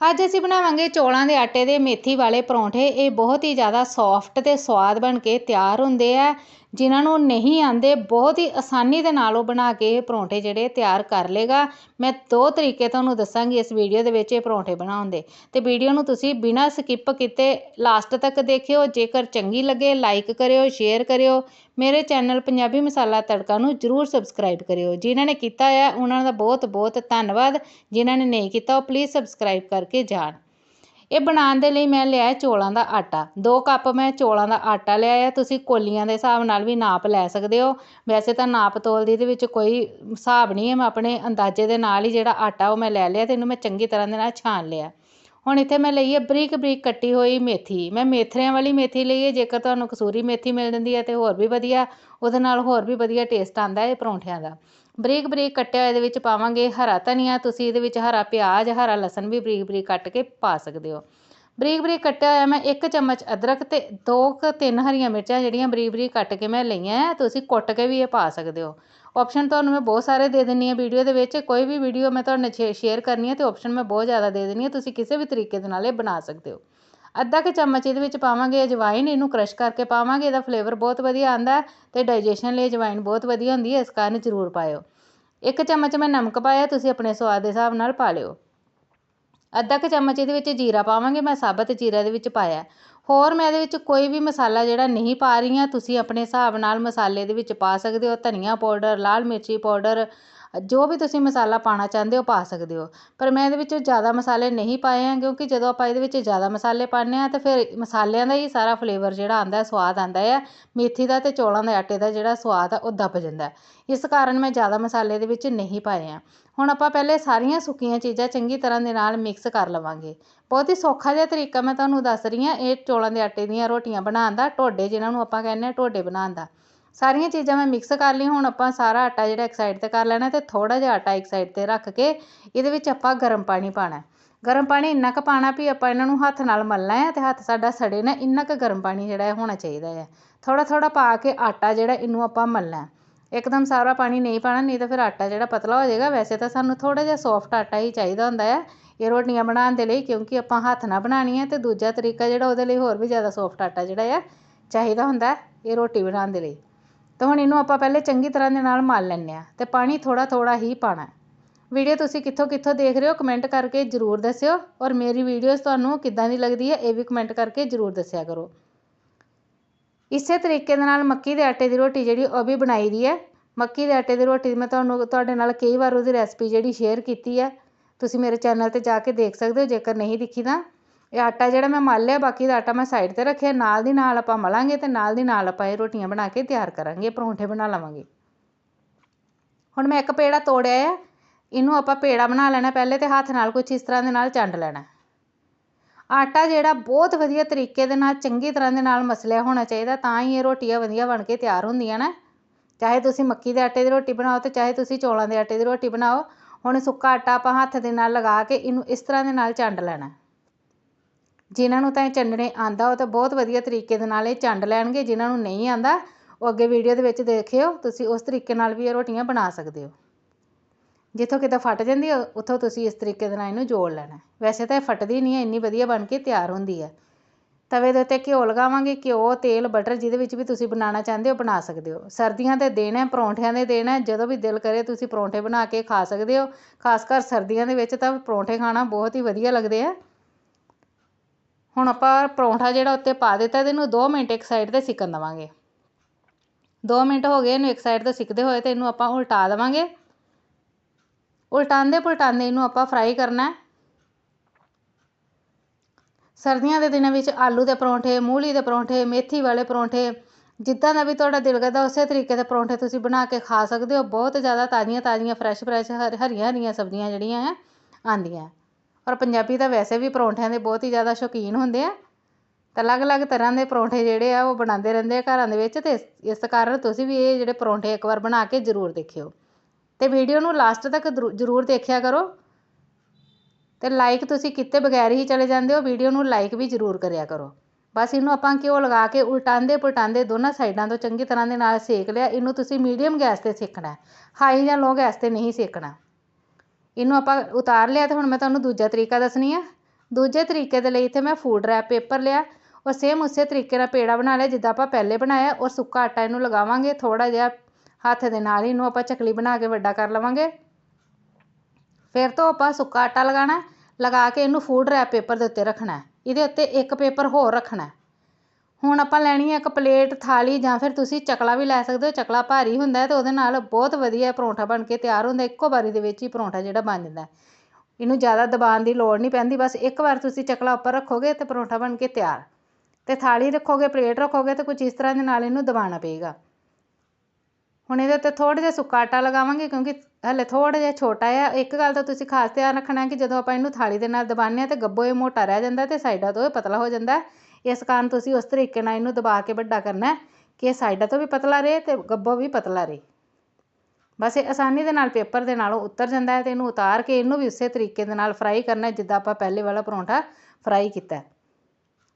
ਅੱਜ ਅਸੀਂ ਬਣਾਵਾਂਗੇ ਚੌਲਾਂ ਦੇ ਆਟੇ ਦੇ ਮੇਥੀ ਵਾਲੇ ਪਰੌਂਠੇ। ਇਹ ਬਹੁਤ ਹੀ ਜ਼ਿਆਦਾ ਸੌਫਟ ਤੇ ਸਵਾਦ ਬਣ ਕੇ ਤਿਆਰ ਹੁੰਦੇ ਆ। ਜਿਨ੍ਹਾਂ ਨੂੰ ਨਹੀਂ ਆਉਂਦੇ ਬਹੁਤ ਹੀ ਆਸਾਨੀ ਦੇ ਨਾਲ ਉਹ ਬਣਾ ਕੇ ਇਹ ਪਰੌਂਠੇ ਜਿਹੜੇ ਤਿਆਰ ਕਰ ਲੇਗਾ ਮੈਂ ਦੋ ਤਰੀਕੇ ਤੁਹਾਨੂੰ ਦੱਸਾਂਗੀ ਇਸ ਵੀਡੀਓ ਦੇ ਵਿੱਚ ਇਹ ਪਰੌਂਠੇ ਬਣਾਉਣ ਦੇ। ਤੇ ਵੀਡੀਓ ਨੂੰ ਤੁਸੀਂ ਬਿਨਾਂ ਸਕਿਪ ਕੀਤੇ ਲਾਸਟ ਤੱਕ ਦੇਖਿਓ। ਜੇਕਰ ਚੰਗੀ ਲੱਗੇ ਲਾਈਕ ਕਰਿਓ ਸ਼ੇਅਰ ਕਰਿਓ। ਮੇਰੇ ਚੈਨਲ ਪੰਜਾਬੀ ਮਸਾਲਾ ਤੜਕਾ ਨੂੰ ਜਰੂਰ ਸਬਸਕ੍ਰਾਈਬ ਕਰਿਓ। ਜਿਨ੍ਹਾਂ ਨੇ ਕੀਤਾ ਹੈ ਉਹਨਾਂ ਦਾ ਬਹੁਤ ਬਹੁਤ ਧੰਨਵਾਦ। ਜਿਨ੍ਹਾਂ ਨੇ ਨਹੀਂ ਕੀਤਾ, ਉਹ ਪਲੀਜ਼ ਸਬਸਕ੍ਰਾਈਬ ਕਰਕੇ ਜਾਣ। ਇਹ ਬਣਾਉਣ ਦੇ ਲਈ ਮੈਂ ਲਿਆ ਚੌਲਾਂ ਦਾ ਆਟਾ। ਦੋ ਕੱਪ ਮੈਂ ਚੌਲਾਂ ਦਾ ਆਟਾ ਲਿਆ ਹੈ। ਤੁਸੀਂ ਕੋਲੀਆਂ ਦੇ ਹਿਸਾਬ ਨਾਲ ਵੀ ਨਾਪ ਲੈ ਸਕਦੇ ਹੋ। ਵੈਸੇ ਤਾਂ ਨਾਪ ਤੋਲ ਦੀ ਇਹਦੇ ਵਿੱਚ ਕੋਈ ਹਿਸਾਬ ਨਹੀਂ ਹੈ। ਮੈਂ ਆਪਣੇ ਅੰਦਾਜ਼ੇ ਦੇ ਨਾਲ ਹੀ ਜਿਹੜਾ ਆਟਾ ਉਹ ਮੈਂ ਲੈ ਲਿਆ ਅਤੇ ਇਹਨੂੰ ਮੈਂ ਚੰਗੀ ਤਰ੍ਹਾਂ ਦੇ ਨਾਲ ਛਾਣ ਲਿਆ। ਹੁਣ ਇੱਥੇ ਮੈਂ ਲਈ ਹੈ ਬਰੀਕ ਬਰੀਕ ਕੱਟੀ ਹੋਈ ਮੇਥੀ। ਮੈਂ ਮੇਥਰਿਆਂ ਵਾਲੀ ਮੇਥੀ ਲਈ ਹੈ। ਜੇਕਰ ਤੁਹਾਨੂੰ ਕਸੂਰੀ ਮੇਥੀ ਮਿਲ ਜਾਂਦੀ ਹੈ ਤੇ ਹੋਰ ਵੀ ਵਧੀਆ, ਉਹਦੇ ਨਾਲ ਹੋਰ ਵੀ ਵਧੀਆ ਟੇਸਟ ਆਉਂਦਾ ਹੈ ਪਰੌਂਠਿਆਂ ਦਾ। ਬਰੀਕ ਬਰੀਕ ਕੱਟਿਆ ਇਹਦੇ ਵਿੱਚ ਪਾਵਾਂਗੇ ਹਰਾ ਧਨੀਆ, ਤੁਸੀਂ ਇਹਦੇ ਵਿੱਚ ਹਰਾ ਪਿਆਜ਼, ਹਰਾ ਲਸਣ ਵੀ ਬਰੀਕ ਬਰੀਕ ਕੱਟ ਕੇ ਪਾ ਸਕਦੇ ਹੋ। ਬਰੀਕ ਬਰੀਕ ਕੱਟਿਆ ਹੋਇਆ ਮੈਂ ਇੱਕ ਚਮਚ ਅਦਰਕ ਤੇ ਦੋ ਕੁ ਤਿੰਨ ਹਰੀਆਂ ਮਿਰਚਾਂ ਜਿਹੜੀਆਂ ਬਰੀਕ ਬਰੀਕ ਕੱਟ ਕੇ ਮੈਂ ਲਈਆਂ ਤੁਸੀਂ ਕੁੱਟ ਕੇ ਵੀ ਇਹ ਪਾ ਸਕਦੇ ਹੋ। ਆਪਸ਼ਨ ਤੁਹਾਨੂੰ ਮੈਂ ਬਹੁਤ ਸਾਰੇ ਦੇ ਦਿੰਨੀ ਆ ਵੀਡੀਓ ਦੇ ਵਿੱਚ, ਕੋਈ ਵੀ ਵੀਡੀਓ ਮੈਂ ਤੁਹਾਨੂੰ ਸ਼ੇਅਰ ਕਰਨੀ ਹੈ ਤੇ ਆਪਸ਼ਨ ਮੈਂ ਬਹੁਤ ਜ਼ਿਆਦਾ ਦੇ ਦਿੰਨੀ ਆ ਤੁਸੀਂ ਕਿਸੇ ਵੀ ਤਰੀਕੇ ਦੇ ਨਾਲ ਇਹ ਬਣਾ ਸਕਦੇ ਹੋ। ਅੱਧਾ ਕੁ ਚਮਚ ਇਹਦੇ ਵਿੱਚ ਪਾਵਾਂਗੇ ਅਜਵਾਇਨ ਇਹਨੂੰ ਕ੍ਰਸ਼ ਕਰਕੇ ਪਾਵਾਂਗੇ, ਇਹਦਾ ਫਲੇਵਰ ਬਹੁਤ ਵਧੀਆ ਆਂਦਾ ਤੇ ਡਾਈਜੈਸ਼ਨ ਲਈ ਅਜਵਾਇਨ ਬਹੁਤ ਵਧੀਆ ਹੁੰਦੀ ਹੈ, ਇਸ ਕਾਰਨ ਜ਼ਰੂਰ ਪਾਇਓ। ਇੱਕ ਚਮਚ ਮੈਂ ਨਮਕ ਪਾਇਆ, ਤੁਸੀਂ ਆਪਣੇ ਸਵਾਦ ਦੇ ਹਿਸਾਬ ਨਾਲ ਪਾ ਲਿਓ। ਅੱਧਾ ਕੁ ਚਮਚ ਇਹਦੇ ਵਿੱਚ ਜੀਰਾ ਪਾਵਾਂਗੇ, ਮੈਂ ਸਾਬਤ ਜੀਰਾ ਇਹਦੇ ਵਿੱਚ ਪਾਇਆ। ਹੋਰ ਮੈਂ ਇਹਦੇ ਵਿੱਚ ਕੋਈ ਵੀ ਮਸਾਲਾ ਜਿਹੜਾ ਨਹੀਂ ਪਾ ਰਹੀ ਹਾਂ, ਤੁਸੀਂ ਆਪਣੇ ਹਿਸਾਬ ਨਾਲ ਮਸਾਲੇ ਦੇ ਵਿੱਚ ਪਾ ਸਕਦੇ ਹੋ। ਧਨੀਆ ਪਾਊਡਰ, ਲਾਲ ਮਿਰਚੀ ਪਾਊਡਰ ਜੋ ਵੀ ਤੁਸੀਂ ਮਸਾਲਾ ਪਾਉਣਾ ਚਾਹੁੰਦੇ ਹੋ, ਪਾ ਸਕਦੇ ਹੋ। ਪਰ ਮੈਂ ਇਹਦੇ ਵਿੱਚ ਜ਼ਿਆਦਾ ਮਸਾਲੇ ਨਹੀਂ ਪਾਏ ਹੈ ਕਿਉਂਕਿ ਜਦੋਂ ਆਪਾਂ ਇਹਦੇ ਵਿੱਚ ਜ਼ਿਆਦਾ ਮਸਾਲੇ ਪਾਉਂਦੇ ਹਾਂ, ਤਾਂ ਫਿਰ ਮਸਾਲਿਆਂ ਦਾ ਹੀ ਸਾਰਾ ਫਲੇਵਰ ਜਿਹੜਾ ਆਉਂਦਾ, ਸਵਾਦ ਆਉਂਦਾ ਆ। ਮੇਥੀ ਦਾ ਅਤੇ ਚੌਲਾਂ ਦੇ ਆਟੇ ਦਾ ਜਿਹੜਾ ਸਵਾਦ ਆ, ਉਹ ਦੱਬ ਜਾਂਦਾ। ਇਸ ਕਾਰਨ ਮੈਂ ਜ਼ਿਆਦਾ ਮਸਾਲੇ ਇਹਦੇ ਵਿੱਚ ਨਹੀਂ ਪਾਏ ਆ। ਹੁਣ ਆਪਾਂ ਪਹਿਲੇ ਸਾਰੀਆਂ ਸੁੱਕੀਆਂ ਚੀਜ਼ਾਂ ਚੰਗੀ ਤਰ੍ਹਾਂ ਦੇ ਨਾਲ ਮਿਕਸ ਕਰ ਲਵਾਂਗੇ। ਬਹੁਤ ਹੀ ਸੌਖਾ ਜਿਹਾ ਤਰੀਕਾ ਮੈਂ ਤੁਹਾਨੂੰ ਦੱਸ ਰਹੀ ਹਾਂ, ਇਹ ਚੌਲਾਂ ਦੇ ਆਟੇ ਦੀਆਂ ਰੋਟੀਆਂ ਬਣਾਉਣ ਦਾ ਟੋਡੇ ਜਿਹਨਾਂ ਨੂੰ ਆਪਾਂ ਕਹਿੰਦੇ ਆ ਟੋਡੇ ਬਣਾਉਣ ਦਾ। ਸਾਰੀਆਂ ਚੀਜ਼ਾਂ ਮੈਂ ਮਿਕਸ ਕਰ ਲਈ ਹੁਣ ਆਪਾਂ ਸਾਰਾ ਆਟਾ ਜਿਹੜਾ ਇੱਕ ਸਾਈਡ ਤੇ ਕਰ ਲੈਣਾ ਤੇ ਥੋੜਾ ਜਿਹਾ ਆਟਾ ਇੱਕ ਸਾਈਡ ਤੇ ਰੱਖ ਕੇ ਇਹਦੇ ਵਿੱਚ ਆਪਾਂ ਗਰਮ ਪਾਣੀ ਪਾਣਾ ਗਰਮ ਪਾਣੀ ਇੰਨਾ ਕੁ ਪਾਣਾ ਵੀ ਆਪਾਂ ਇਹਨਾਂ ਨੂੰ ਹੱਥ ਨਾਲ ਮਲਣਾ ਹੈ ਤੇ ਹੱਥ ਸਾਡਾ ਸੜੇ ਨਾ, ਇੰਨਾ ਕੁ ਗਰਮ ਪਾਣੀ ਜਿਹੜਾ ਹੋਣਾ ਚਾਹੀਦਾ ਹੈ। ਥੋੜਾ ਥੋੜਾ ਪਾ ਕੇ ਆਟਾ ਜਿਹੜਾ ਇਹਨੂੰ ਆਪਾਂ ਮਲਣਾ ਇੱਕਦਮ ਸਾਰਾ ਪਾਣੀ ਨਹੀਂ ਪਾਣਾ ਨਹੀਂ ਤਾਂ ਫਿਰ ਆਟਾ ਜਿਹੜਾ ਪਤਲਾ ਹੋ ਜਾਏਗਾ। ਵੈਸੇ ਤਾਂ ਸਾਨੂੰ ਥੋੜਾ ਜਿਹਾ ਸੌਫਟ ਆਟਾ ਹੀ ਚਾਹੀਦਾ ਹੁੰਦਾ ਹੈ। ਇਹ ਰੋਟੀਆਂ ਬਣਾਉਣ ਦੇ ਲਈ ਕਿਉਂਕਿ ਆਪਾਂ ਹੱਥ ਨਾਲ ਬਣਾਉਣੀ ਹੈ ਤੇ ਦੂਜਾ ਤਰੀਕਾ ਜਿਹੜਾ ਉਹਦੇ ਲਈ ਹੋਰ ਵੀ ਜ਼ਿਆਦਾ ਸੌਫਟ ਆਟਾ ਜਿਹੜਾ ਆ ਚਾਹੀਦਾ ਹੁੰਦਾ ਇਹ ਰੋਟੀ ਬਣਾਉਣ ਦੇ ਲਈ। ਤਾਂ ਹੁਣ ਇਹਨੂੰ ਆਪਾਂ ਪਹਿਲੇ ਚੰਗੀ ਤਰ੍ਹਾਂ ਦੇ ਨਾਲ ਮਲ ਲੈਂਦੇ ਹਾਂ ਅਤੇ ਪਾਣੀ ਥੋੜ੍ਹਾ ਥੋੜ੍ਹਾ ਹੀ ਪਾਉਣਾ ਵੀਡੀਓ ਤੁਸੀਂ ਕਿੱਥੋਂ ਕਿੱਥੋਂ ਦੇਖ ਰਹੇ ਹੋ ਕਮੈਂਟ ਕਰਕੇ ਜ਼ਰੂਰ ਦੱਸਿਓ ਔਰ ਮੇਰੀ ਵੀਡੀਓਜ਼ ਤੁਹਾਨੂੰ ਕਿੱਦਾਂ ਦੀ ਲੱਗਦੀ ਹੈ ਇਹ ਵੀ ਕਮੈਂਟ ਕਰਕੇ ਜ਼ਰੂਰ ਦੱਸਿਆ ਕਰੋ। ਇਸੇ ਤਰੀਕੇ ਦੇ ਨਾਲ ਮੱਕੀ ਦੇ ਆਟੇ ਦੀ ਰੋਟੀ ਜਿਹੜੀ ਉਹ ਵੀ ਬਣਾਈ ਦੀ ਹੈ। ਮੱਕੀ ਦੇ ਆਟੇ ਦੀ ਰੋਟੀ ਮੈਂ ਤੁਹਾਨੂੰ, ਤੁਹਾਡੇ ਨਾਲ ਕਈ ਵਾਰ ਉਹਦੀ ਰੈਸਪੀ ਜਿਹੜੀ ਸ਼ੇਅਰ ਕੀਤੀ ਹੈ। ਤੁਸੀਂ ਮੇਰੇ ਚੈਨਲ ਤੇ ਜਾ ਕੇ ਦੇਖ ਸਕਦੇ ਹੋ, ਜੇਕਰ ਨਹੀਂ ਦਿਖੀ ਤਾਂ। ਇਹ ਆਟਾ ਜਿਹੜਾ ਮੈਂ ਮਲ ਲਿਆ, ਬਾਕੀ ਦਾ ਆਟਾ ਮੈਂ ਸਾਈਡ ਤੇ ਰੱਖਿਆ, ਨਾਲ ਦੀ ਨਾਲ ਆਪਾਂ ਮਲਾਂਗੇ ਅਤੇ ਨਾਲ ਦੀ ਨਾਲ ਆਪਾਂ ਇਹ ਰੋਟੀਆਂ ਬਣਾ ਕੇ ਤਿਆਰ ਕਰਾਂਗੇ, ਪਰੌਂਠੇ ਬਣਾ ਲਵਾਂਗੇ। ਹੁਣ ਮੈਂ ਇੱਕ ਪੇੜਾ ਤੋੜਿਆ ਆ, ਇਹਨੂੰ ਆਪਾਂ ਪੇੜਾ ਬਣਾ ਲੈਣਾ ਪਹਿਲੇ ਤੇ ਹੱਥ ਨਾਲ ਕੁਝ ਇਸ ਤਰ੍ਹਾਂ ਦੇ ਨਾਲ ਚੰਡ ਲੈਣਾ। ਆਟਾ ਜਿਹੜਾ ਬਹੁਤ ਵਧੀਆ ਤਰੀਕੇ ਦੇ ਨਾਲ, ਚੰਗੀ ਤਰ੍ਹਾਂ ਦੇ ਨਾਲ ਮਸਲਿਆ ਹੋਣਾ ਚਾਹੀਦਾ, ਤਾਂ ਹੀ ਇਹ ਰੋਟੀਆਂ ਵਧੀਆ ਬਣ ਕੇ ਤਿਆਰ ਹੁੰਦੀਆਂ ਨੇ। ਚਾਹੇ ਤੁਸੀਂ ਮੱਕੀ ਦੇ ਆਟੇ ਦੀ ਰੋਟੀ ਬਣਾਓ ਤੇ ਚਾਹੇ ਤੁਸੀਂ ਚੌਲਾਂ ਦੇ ਆਟੇ ਦੀ ਰੋਟੀ ਬਣਾਓ, ਹੁਣ ਸੁੱਕਾ ਆਟਾ ਆਪਾਂ ਹੱਥ ਦੇ ਨਾਲ ਲਗਾ ਕੇ ਇਹਨੂੰ ਇਸ ਤਰ੍ਹਾਂ ਦੇ ਨਾਲ ਚੰਡ ਲੈਣਾ। ਜਿਨ੍ਹਾਂ ਨੂੰ ਤਾਂ ਇਹ ਚੰਡਣੇ ਆਉਂਦਾ ਉਹ ਤਾਂ ਬਹੁਤ ਵਧੀਆ ਤਰੀਕੇ ਦੇ ਨਾਲ ਇਹ ਚੰਡ ਲੈਣਗੇ, ਜਿਨ੍ਹਾਂ ਨੂੰ ਨਹੀਂ ਆਉਂਦਾ ਉਹ ਅੱਗੇ ਵੀਡੀਓ ਦੇ ਵਿੱਚ ਦੇਖਿਓ, ਤੁਸੀਂ ਉਸ ਤਰੀਕੇ ਨਾਲ ਵੀ ਇਹ ਰੋਟੀਆਂ ਬਣਾ ਸਕਦੇ ਹੋ। ਜਿੱਥੋਂ ਕਿਤੇ ਫਟ ਜਾਂਦੀ ਹੈ ਉੱਥੋਂ ਤੁਸੀਂ ਇਸ ਤਰੀਕੇ ਦੇ ਨਾਲ ਇਹਨੂੰ ਜੋੜ ਲੈਣਾ। ਵੈਸੇ ਤਾਂ ਇਹ ਫਟਦੀ ਨਹੀਂ ਹੈ ਇੰਨੀ ਵਧੀਆ ਬਣ ਕੇ ਤਿਆਰ ਹੁੰਦੀ ਹੈ ਤਵੇ ਦੇ ਉੱਤੇ ਘਿਓ ਲਗਾਵਾਂਗੇ, ਘਿਓ, ਤੇਲ ਬਟਰ ਜਿਹਦੇ ਵਿੱਚ ਵੀ ਤੁਸੀਂ ਬਣਾਉਣਾ ਚਾਹੁੰਦੇ ਹੋ, ਬਣਾ ਸਕਦੇ ਹੋ। ਸਰਦੀਆਂ ਦੇ ਦਿਨ ਹੈ, ਪਰੌਂਠਿਆਂ ਦੇ ਦਿਨ ਹੈ, ਜਦੋਂ ਵੀ ਦਿਲ ਕਰੇ ਤੁਸੀਂ ਪਰੌਂਠੇ ਬਣਾ ਕੇ ਖਾ ਸਕਦੇ ਹੋ। ਖਾਸ ਕਰ ਸਰਦੀਆਂ ਦੇ ਵਿੱਚ ਤਾਂ ਪਰੌਂਠੇ ਖਾਣਾ ਬਹੁਤ ਹੀ ਵਧੀਆ ਲੱਗਦੇ ਆ। ਹੁਣ ਆਪਾਂ ਪਰੌਂਠਾ ਜਿਹੜਾ ਉੱਤੇ ਪਾ ਦਿੱਤਾ ਅਤੇ ਇਹਨੂੰ ਦੋ ਮਿੰਟ ਇੱਕ ਸਾਈਡ ਤੇ ਸਿੱਕਣ ਦੇਵਾਂਗੇ। ਦੋ ਮਿੰਟ ਹੋ ਗਏ, ਇਹਨੂੰ ਇੱਕ ਸਾਈਡ ਤੋਂ ਸਿੱਕਦੇ ਹੋਏ ਤੇ ਇਹਨੂੰ ਆਪਾਂ ਉਲਟਾ ਦੇਵਾਂਗੇ। ਉਲਟਾਉਂਦੇ ਪੁਲਟਾਉਂਦੇ ਇਹਨੂੰ ਆਪਾਂ ਫਰਾਈ ਕਰਨਾ ਸਰਦੀਆਂ ਦੇ ਦਿਨਾਂ ਵਿੱਚ ਆਲੂ ਦੇ ਪਰੌਂਠੇ, ਮੂਲੀ ਦੇ ਪਰੌਂਠੇ, ਮੇਥੀ ਵਾਲੇ ਪਰੌਂਠੇ, ਜਿੱਦਾਂ ਦਾ ਵੀ ਤੁਹਾਡਾ ਦਿਲ ਕਰਦਾ, ਉਸੇ ਤਰੀਕੇ ਦੇ ਪਰੌਂਠੇ ਤੁਸੀਂ ਬਣਾ ਕੇ ਖਾ ਸਕਦੇ ਹੋ। ਬਹੁਤ ਜ਼ਿਆਦਾ ਤਾਜ਼ੀਆਂ ਤਾਜ਼ੀਆਂ ਫਰੈਸ਼ ਫਰੈਸ਼ ਹਰੀਆਂ ਹਰੀਆਂ ਸਬਜ਼ੀਆਂ ਜਿਹੜੀਆਂ ਹੈ, ਆਉਂਦੀਆਂ ਔਰ ਪੰਜਾਬੀ ਤਾਂ ਵੈਸੇ ਵੀ ਪਰੌਂਠਿਆਂ ਦੇ ਬਹੁਤ ਹੀ ਜ਼ਿਆਦਾ ਸ਼ੌਕੀਨ ਹੁੰਦੇ ਆ। ਤਾਂ ਅਲੱਗ-ਅਲੱਗ ਤਰ੍ਹਾਂ ਦੇ ਪਰੌਂਠੇ ਜਿਹੜੇ ਆ, ਉਹ ਬਣਾਉਂਦੇ ਰਹਿੰਦੇ ਆ ਘਰਾਂ ਦੇ ਵਿੱਚ ਅਤੇ ਇਸ ਕਾਰਨ ਤੁਸੀਂ ਵੀ ਇਹ ਜਿਹੜੇ ਪਰੌਂਠੇ ਇੱਕ ਵਾਰ ਬਣਾ ਕੇ ਜ਼ਰੂਰ ਦੇਖਿਓ। ਅਤੇ ਵੀਡੀਓ ਨੂੰ ਲਾਸਟ ਤੱਕ ਜ਼ਰੂਰ ਦੇਖਿਆ ਕਰੋ। ਅਤੇ ਲਾਈਕ ਤੁਸੀਂ ਕਿਤੇ ਬਗੈਰ ਹੀ ਚਲੇ ਜਾਂਦੇ ਹੋ, ਵੀਡੀਓ ਨੂੰ ਲਾਈਕ ਵੀ ਜ਼ਰੂਰ ਕਰਿਆ ਕਰੋ। ਬਸ ਇਹਨੂੰ ਆਪਾਂ ਘਿਓ ਲਗਾ ਕੇ ਉਲਟਾਉਂਦੇ ਪੁਲਟਾਉਂਦੇ ਦੋਨਾਂ ਸਾਈਡਾਂ ਤੋਂ ਚੰਗੀ ਤਰ੍ਹਾਂ ਦੇ ਨਾਲ ਸੇਕ ਲਿਆ, ਇਹਨੂੰ ਤੁਸੀਂ ਮੀਡੀਅਮ ਗੈਸ ਤੇ ਸੇਕਣਾ ਹਾਈ ਜਾਂ ਲੋ ਗੈਸ ਤੇ ਨਹੀਂ ਸੇਕਣਾ। ਇਹਨੂੰ ਆਪਾਂ ਉਤਾਰ ਲਿਆ ਅਤੇ ਹੁਣ ਮੈਂ ਤੁਹਾਨੂੰ ਦੂਜਾ ਤਰੀਕਾ ਦੱਸਣੀ ਆ। ਦੂਜੇ ਤਰੀਕੇ ਦੇ ਲਈ ਇੱਥੇ ਮੈਂ ਫੂਡ ਰੈਪ ਪੇਪਰ ਲਿਆ। ਔਰ ਸੇਮ ਉਸੇ ਤਰੀਕੇ ਨਾਲ ਪੇੜਾ ਬਣਾ ਲਿਆ ਜਿੱਦਾਂ ਆਪਾਂ ਪਹਿਲੇ ਬਣਾਇਆ। ਔਰ ਸੁੱਕਾ ਆਟਾ ਇਹਨੂੰ ਲਗਾਵਾਂਗੇ। ਥੋੜ੍ਹਾ ਜਿਹਾ ਹੱਥ ਦੇ ਨਾਲ ਹੀ ਇਹਨੂੰ ਆਪਾਂ ਚਕਲੀ ਬਣਾ ਕੇ ਵੱਡਾ ਕਰ ਲਵਾਂਗੇ। ਫਿਰ ਤੋਂ ਆਪਾਂ ਸੁੱਕਾ ਆਟਾ ਲਗਾਣਾ ਲਗਾ ਕੇ ਇਹਨੂੰ ਫੂਡ ਰੈਪ ਪੇਪਰ ਦੇ ਉੱਤੇ ਰੱਖਣਾ। ਇਹਦੇ ਉੱਤੇ ਇੱਕ ਪੇਪਰ ਹੋਰ ਰੱਖਣਾ। ਹੁਣ ਆਪਾਂ ਲੈਣੀ ਹੈ ਇੱਕ ਪਲੇਟ ਥਾਲੀ ਜਾਂ ਫਿਰ ਤੁਸੀਂ ਚਕਲਾ ਵੀ ਲੈ ਸਕਦੇ ਹੋ, ਚਕਲਾ ਭਾਰੀ ਹੁੰਦਾ ਹੈ ਤੇ ਉਹਦੇ ਨਾਲ ਬਹੁਤ ਵਧੀਆ ਪਰੌਂਠਾ ਬਣ ਕੇ ਤਿਆਰ ਹੁੰਦਾ ਇੱਕੋ ਵਾਰੀ ਦੇ ਵਿੱਚ ਹੀ ਪਰੌਂਠਾ ਜਿਹੜਾ ਬਣ ਜਾਂਦਾ ਇਹਨੂੰ ਜ਼ਿਆਦਾ ਦਬਾਉਣ ਦੀ ਲੋੜ ਨਹੀਂ ਪੈਂਦੀ, ਬਸ ਇੱਕ ਵਾਰ ਤੁਸੀਂ ਚਕਲਾ ਉੱਪਰ ਰੱਖੋਗੇ ਅਤੇ ਪਰੌਂਠਾ ਬਣ ਕੇ ਤਿਆਰ। ਅਤੇ ਥਾਲੀ ਰੱਖੋਗੇ, ਪਲੇਟ ਰੱਖੋਗੇ ਤਾਂ ਕੁਝ ਇਸ ਤਰ੍ਹਾਂ ਦੇ ਨਾਲ ਇਹਨੂੰ ਦਬਾਉਣਾ ਪਏਗਾ। ਹੁਣ ਇਹਦੇ ਉੱਤੇ ਥੋੜ੍ਹਾ ਜਿਹਾ ਸੁੱਕਾ ਆਟਾ ਲਗਾਵਾਂਗੇ ਕਿਉਂਕਿ ਹਲੇ ਥੋੜ੍ਹਾ ਜਿਹਾ ਛੋਟਾ ਹੈ ਇੱਕ ਗੱਲ ਤਾਂ ਤੁਸੀਂ ਖਾਸ ਧਿਆਨ ਰੱਖਣਾ ਕਿ ਜਦੋਂ ਆਪਾਂ ਇਹਨੂੰ ਥਾਲੀ ਦੇ ਨਾਲ ਦਬਾਉਂਦੇ ਹਾਂ ਤਾਂ ਗੱਬੋ ਇਹ ਮੋਟਾ ਰਹਿ ਜਾਂਦਾ ਅਤੇ ਸਾਈਡਾਂ ਤੋਂ ਇਹ ਪਤਲਾ ਹੋ ਜਾਂਦਾ ਇਸ ਕਾਰਨ ਤੁਸੀਂ ਉਸ ਤਰੀਕੇ ਨਾਲ ਇਹਨੂੰ ਦਬਾ ਕੇ ਵੱਡਾ ਕਰਨਾ ਕਿ ਇਹ ਸਾਈਡਾਂ ਤੋਂ ਵੀ ਪਤਲਾ ਰਹੇ ਤੇ ਗੱਬੋ ਵੀ ਪਤਲਾ ਰਹੇ। ਬਸ ਇਹ ਆਸਾਨੀ ਦੇ ਨਾਲ ਪੇਪਰ ਦੇ ਨਾਲੋਂ ਉਤਰ ਜਾਂਦਾ ਹੈ ਤੇ ਇਹਨੂੰ ਉਤਾਰ ਕੇ ਇਹਨੂੰ ਵੀ ਉਸੇ ਤਰੀਕੇ ਦੇ ਨਾਲ ਫਰਾਈ ਕਰਨਾ ਜਿੱਦਾਂ ਆਪਾਂ ਪਹਿਲੇ ਵਾਲਾ ਪਰੌਂਠਾ ਫਰਾਈ ਕੀਤਾ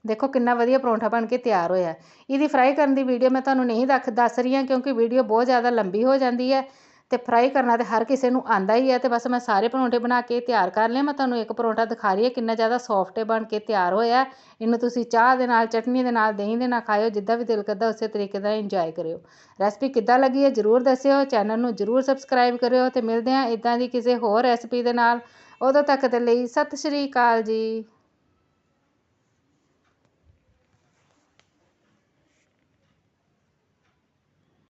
ਦੇਖੋ ਕਿੰਨਾ ਵਧੀਆ ਪਰੌਂਠਾ ਬਣ ਕੇ ਤਿਆਰ ਹੋਇਆ ਇਹਦੀ ਫਰਾਈ ਕਰਨ ਦੀ ਵੀਡੀਓ ਮੈਂ ਤੁਹਾਨੂੰ ਨਹੀਂ ਦੱਸ ਦੱਸ ਰਹੀ ਹਾਂ ਕਿਉਂਕਿ ਵੀਡੀਓ ਬਹੁਤ ਜ਼ਿਆਦਾ ਲੰਬੀ ਹੋ ਜਾਂਦੀ ਹੈ ਅਤੇ ਫਰਾਈ ਕਰਨਾ ਤਾਂ ਹਰ ਕਿਸੇ ਨੂੰ ਆਉਂਦਾ ਹੀ ਹੈ ਅਤੇ ਬਸ ਮੈਂ ਸਾਰੇ ਪਰੌਂਠੇ ਬਣਾ ਕੇ ਤਿਆਰ ਕਰ ਲਏ। ਮੈਂ ਤੁਹਾਨੂੰ ਇੱਕ ਪਰੌਂਠਾ ਦਿਖਾ ਰਹੀ ਹਾਂ, ਕਿੰਨਾ ਜ਼ਿਆਦਾ ਸੋਫਟ ਬਣ ਕੇ ਤਿਆਰ ਹੋਇਆ ਇਹਨੂੰ ਤੁਸੀਂ ਚਾਹ ਦੇ ਨਾਲ, ਚਟਨੀ ਦੇ ਨਾਲ, ਦਹੀਂ ਦੇ ਨਾਲ ਖਾਇਓ, ਜਿੱਦਾਂ ਵੀ ਦਿਲ ਕਰਦਾ ਉਸੇ ਤਰੀਕੇ ਦਾ ਇੰਜੋਏ ਕਰਿਓ। ਰੈਸਪੀ ਕਿੱਦਾਂ ਲੱਗੀ ਹੈ ਜਰੂਰ ਦੱਸਿਓ ਚੈਨਲ ਨੂੰ ਜਰੂਰ ਸਬਸਕ੍ਰਾਈਬ ਕਰਿਓ ਅਤੇ ਮਿਲਦੇ ਹਾਂ ਇਦਾਂ ਦੀ ਕਿਸੇ ਹੋਰ ਰੈਸਪੀ ਦੇ ਨਾਲ। ਉਦੋਂ ਤੱਕ ਦੇ ਲਈ ਸਤਿ ਸ਼੍ਰੀ ਅਕਾਲ ਜੀ।